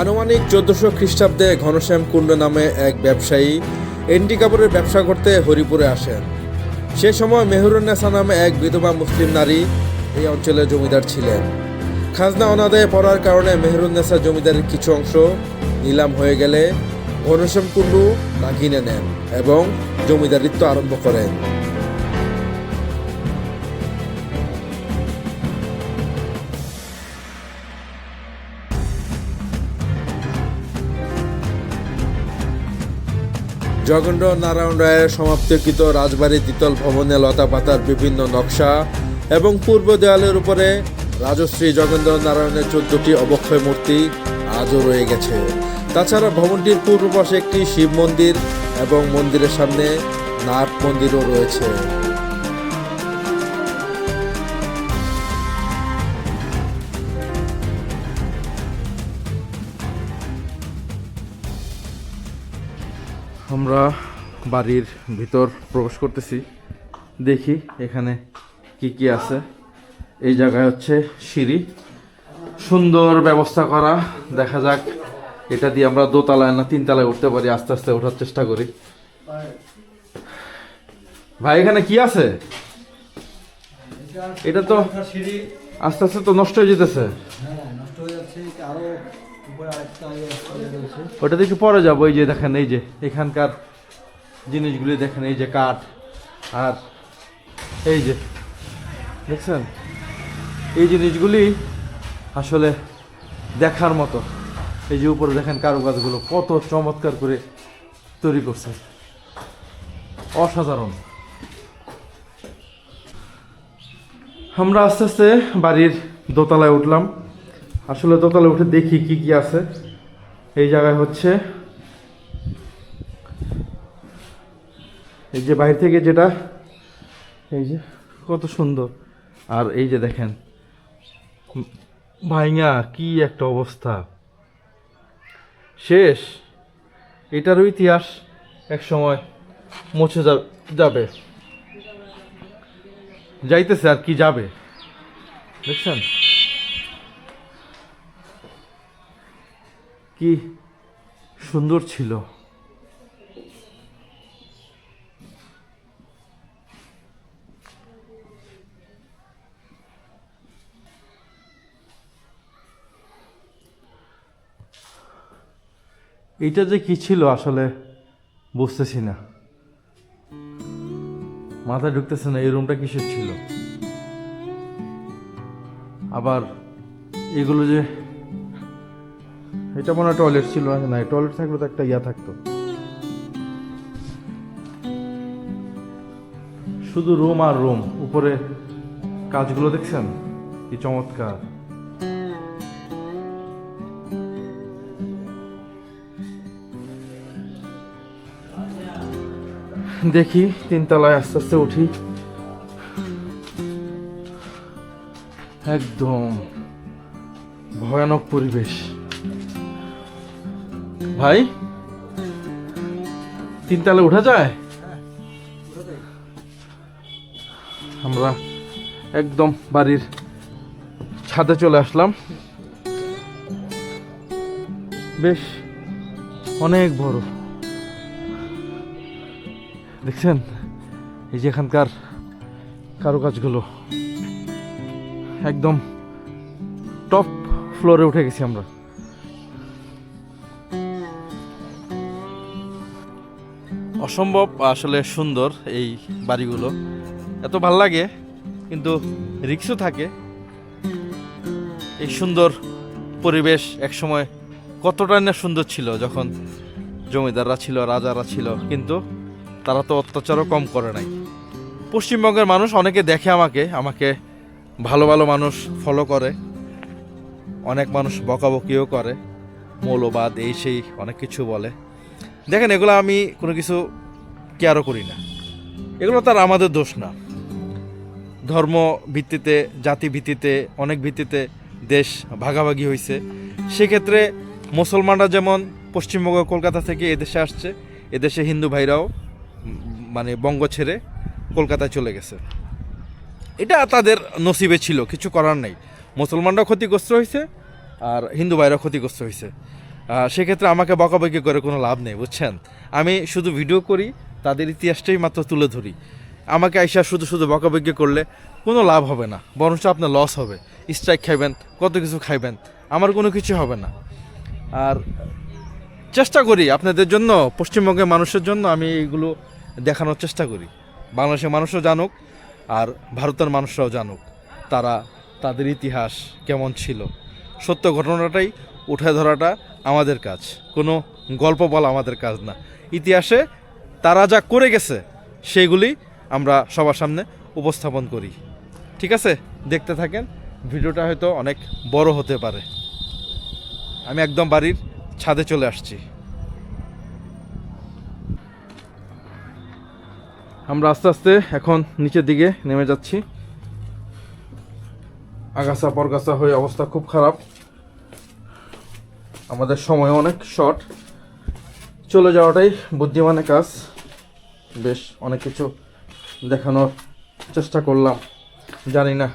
আনুমানিক চোদ্দশো খ্রিস্টাব্দে ঘনশ্যাম কুণ্ড নামে এক ব্যবসায়ী এন্টি কাপড়ের ব্যবসা করতে হরিপুরে আসেন। সে সময় মেহরুন্নেসা নামে এক বিধবা মুসলিম নারী এই অঞ্চলের জমিদার ছিলেন। খাজনা অনাদায়ে পড়ার কারণে মেহরুন্নেসা জমিদারের কিছু অংশ নিলাম হয়ে গেলে ঘনশ্যাম কুণ্ডু তা কিনে নেন এবং জমিদারিত্ব আরম্ভ করেন। জগন্ড নারায়ণ রায়ের সমাপ্তিকৃত রাজবাড়ি দ্বিতল ভবনে লতা পাতার বিভিন্ন নকশা এবং পূর্ব দেয়ালের উপরে রাজশ্রী জগেন্দ্র নারায়ণের চোদ্দটি অবক্ষয় মূর্তি আজও রয়ে গেছে। তাছাড়া ভবনটির পূর্ব পাশে একটি শিব মন্দির এবং মন্দিরের সামনে নাট মন্দিরও রয়েছে। আমরা বাড়ির ভিতর প্রবেশ করতেছি। দেখি এখানে কি কি আছে। এই জায়গায় হচ্ছে সিঁড়ি। সুন্দর ব্যবস্থা করা। দেখা যাক, এটা দিয়ে আমরা দোতলায় না তিনতলায় উঠতে পারি, আস্তে আস্তে ওঠার চেষ্টা করি। ভাই, এখানে কি আছে? এটা তো আস্তে আস্তে তো নষ্ট হয়ে যেতেছে। হ্যাঁ ওটাতে একটু পরে যাব ওই যে দেখেন, এই যে এখানকার জিনিসগুলি দেখেন, এই যে কাঠ আর এই যে, দেখছেন? এই জিনিসগুলি আসলে দেখার মতো। এই যে উপরে দেখেন কারুকাজগুলো, কত চমৎকার করে তৈরি করছে। অসাধারণ। আমরা আস্তে আস্তে বাড়ির দোতলায় উঠলাম। আসলে দোতলায় উঠে দেখি কি কি আছে। এই জায়গায় হচ্ছে এই যে বাইরে থেকে যেটা, এই যে কত সুন্দর। আর এই যে দেখেন, ভাইঙা কি একটা অবস্থা। শেষ। এটারও ইতিহাস এক সময় মুছে যাবে। যাইতেছে আর কি যাবে। দেখছেন? কি সুন্দর ছিল। এইটা যে কি ছিল আসলে বুঝতেছি না। মাথায় ঢুকতেছে না, এই রুমটা কিসের ছিল? আবার এগুলো যে এটা মনে হয় টয়লেট ছিল না? টয়লেট থাকলে তো একটা ইয়া থাকতো। শুধু রুম আর রুম উপরে কাজগুলো দেখছেন? কি চমৎকার। দেখি, তিনতলায় আস্তে আস্তে উঠি। একদম ভয়ানক পরিবেশ। ভাই? তিনতলা উঠা যায়? আমরা একদম বাড়ির ছাদে চলে আসলাম। বেশ, অনেক বড়। দেখছেন? এই যে এখানকার কারুকাজগুলো। একদম টপ ফ্লোরে উঠে গেছি আমরা। অসম্ভব আসলে সুন্দর এই বাড়িগুলো। এত ভালো লাগে, কিন্তু রিক্সও থাকে। এই সুন্দর পরিবেশ একসময় কতটা না সুন্দর ছিল যখন জমিদাররা ছিল, রাজারা ছিল, কিন্তু তারা তো অত্যাচারও কম করে নাই। পশ্চিমবঙ্গের মানুষ অনেকে দেখে আমাকে আমাকে ভালো ভালো মানুষ ফলো করে, অনেক মানুষ বকাবকিও করে, মৌলবাদ, এই সেই অনেক কিছু বলে। দেখেন, এগুলো আমি কোনো কিছু কেয়ারও করি না। এগুলো তার আমাদের দোষ না। ধর্ম ভিত্তিতে, জাতি ভিত্তিতে, অনেক ভিত্তিতে দেশ ভাগাভাগি হয়েছে সেক্ষেত্রে মুসলমানরা যেমন পশ্চিমবঙ্গ, কলকাতা থেকে এদেশে আসছে এদেশে হিন্দু ভাইরাও মানে বঙ্গ ছেড়ে কলকাতায় চলে গেছে। এটা তাদের নসিবে ছিল, কিছু করার নাই। মুসলমানরাও ক্ষতিগ্রস্ত হয়েছে আর হিন্দু ভাইরাও ক্ষতিগ্রস্ত হয়েছে সেক্ষেত্রে আমাকে বকাবকি করে কোনো লাভ নেই, বুঝছেন? আমি শুধু ভিডিও করি, তাদের ইতিহাসটাই মাত্র তুলে ধরি। আমাকে আইসা শুধু শুধু বকাবকি করলে কোনো লাভ হবে না, বরঞ্চ আপনার লস হবে। স্ট্রাইক খাইবেন, কত কিছু খাইবেন, আমার কোনো কিছু হবে না। আর চেষ্টা করি আপনাদের জন্য, পশ্চিমবঙ্গের মানুষের জন্য আমি এইগুলো দেখানোর চেষ্টা করি। বাংলাদেশের মানুষও জানুক, আর ভারতের মানুষরাও জানুক, তারা তাদের ইতিহাস কেমন ছিল। সত্য ঘটনাটাই উঠে ধরাটা আমাদের কাজ। কোনো গল্প বলা আমাদের কাজ না। ইতিহাসে তারা যা করে গেছে সেগুলি আমরা সবার সামনে উপস্থাপন করি। ঠিক আছে? দেখতে থাকেন, ভিডিওটা হয়তো অনেক বড় হতে পারে। আমি একদম বাড়ির ছাদে চলে আসছি। আমরা আস্তে আস্তে এখন নিচের দিকে নেমে যাচ্ছি। আগাছা পরগাছা হয়ে অবস্থা খুব খারাপ। আমাদের সময় অনেক শর্ট চলে যাওয়াটাই বুদ্ধিমানের কাজ। বেশ, অনেক কিছু দেখানোর চেষ্টা করলাম। জানি না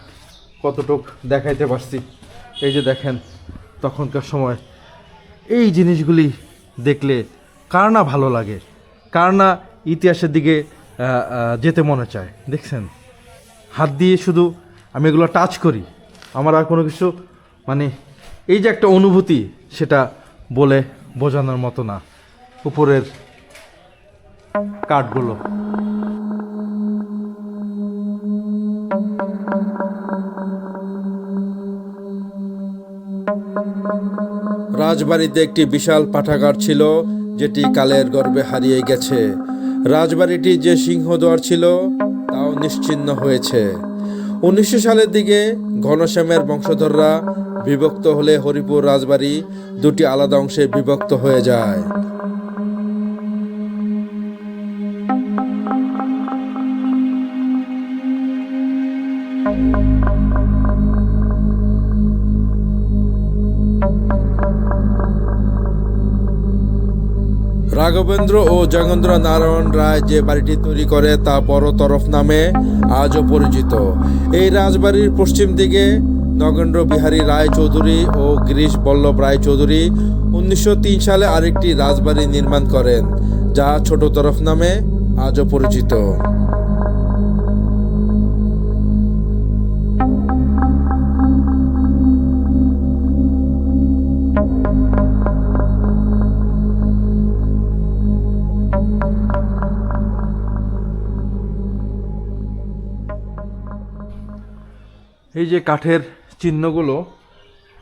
কতটুক দেখাইতে পারছি। এই যে দেখেন, তখনকার সময়। এই জিনিসগুলি দেখলে কার না ভালো লাগে? কার না ইতিহাসের দিকে যেতে মনে চায়? দেখছেন? হাত দিয়ে শুধু আমি এগুলো টাচ করি। আমার আর কোনো কিছু মানে এই যে একটা অনুভূতি, সেটা বলে বোঝানোর মতো না। উপরের কাঠগুলো। রাজবাড়িতে একটি বিশাল পাঠাগার ছিল, যেটি কালের গর্ভে হারিয়ে গেছে। রাজবাড়িটি যে সিংহদ্বার ছিল, তাও নিশ্চিহ্ন হয়েছে। উনিশশো সালের দিকে ঘনশ্যামের বংশধররা বিভক্ত হলে হরিপুর রাজবাড়ি দুটি আলাদা অংশে বিভক্ত হয়ে যায়। রাঘবেন্দ্র ও জগেন্দ্র নারায়ণ রায় যে বাড়িটি তৈরি করে তা বড় তরফ নামে আজও পরিচিত। এই রাজবাড়ির পশ্চিম দিকে নগেন্দ্র বিহারী রায় চৌধুরী ও গিরিশ বল্লভ রায় চৌধুরী উনিশশো তিন সালে আরেকটি রাজবাড়ি নির্মাণ করেন, যা ছোট তরফ নামে আজও পরিচিত। এই যে কাঠের চিহ্নগুলো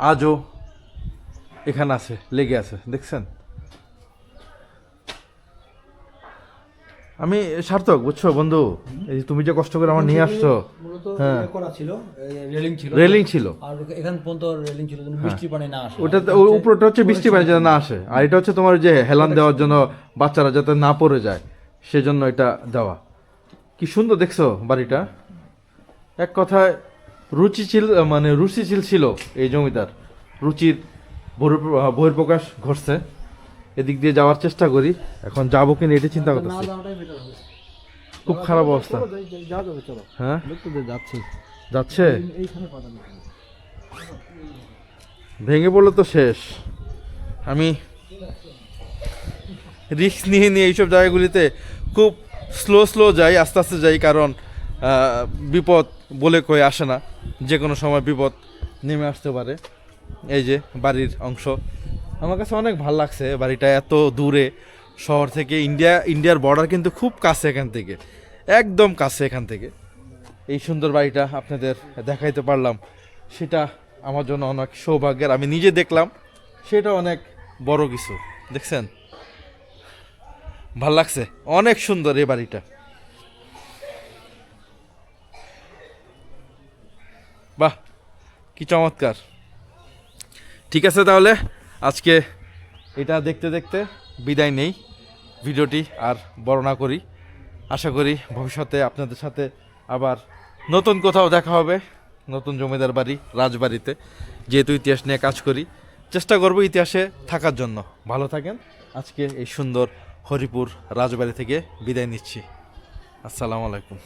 আজও এখানে আছে লেগে আছে দেখছেন? আমি সার্থক বুঝছ বন্ধু? এই তুমি যে কষ্ট করে আমার নিয়ে আসছো হ্যাঁ। করা ছিল রেলিং ছিল। রেলিং ছিল। আর এখান পর্যন্ত রেলিং ছিল যেন বৃষ্টির পানি না আসে। ওটা উপরটা হচ্ছে বৃষ্টি পানি যাতে না আসে। আর এটা হচ্ছে তোমার যে হেলান দেওয়ার জন্য বাচ্চারা যাতে না পড়ে যায় সেজন্য এটা দেওয়া। কি সুন্দর দেখছ বাড়িটা। এক কথায় রুচিশীল মানে রুচিশীল ছিল এই জমিদার। রুচির বহির- বহির্প্রকাশ ঘটছে। এদিক দিয়ে যাওয়ার চেষ্টা করি। এখন যাব কিনা এটা চিন্তা করতেছি। খুব খারাপ অবস্থা। হ্যাঁ? যাচ্ছি। যাচ্ছে? ভেঙে পড়লে তো শেষ। আমি রিস্ক নিয়ে নিয়ে এইসব জায়গাগুলিতে খুব স্লো স্লো যাই আস্তে আস্তে যাই কারণ বিপদ বলে কয়ে আসে না, যে কোনো সময় বিপদ নেমে আসতে পারে। এই যে বাড়ির অংশ। আমার কাছে অনেক ভালো লাগছে বাড়িটা এত দূরে, শহর থেকে ইন্ডিয়া, ইন্ডিয়ার বর্ডার কিন্তু খুব কাছে এখান থেকে, একদম কাছে এখান থেকে। এই সুন্দর বাড়িটা আপনাদের দেখাইতে পারলাম। সেটা আমার জন্য অনেক সৌভাগ্যের। আমি নিজে দেখলাম, সেটা অনেক বড় কিছু, দেখছেন? ভালো লাগছে, অনেক সুন্দর এই বাড়িটা। বাহ, কি চমৎকার। ঠিক আছে তাহলে, আজকে এটা দেখতে দেখতে বিদায় নেই। ভিডিওটি আর বড় না করি। আশা করি ভবিষ্যতে আপনাদের সাথে আবার নতুন কোথাও দেখা হবে। নতুন জমিদার বাড়ি, রাজবাড়িতে। যেহেতু ইতিহাস নিয়ে কাজ করি, চেষ্টা করব ইতিহাসে থাকার জন্য। ভালো থাকেন। আজকে এই সুন্দর হরিপুর রাজবাড়ি থেকে বিদায় নিচ্ছি। আসসালামু আলাইকুম।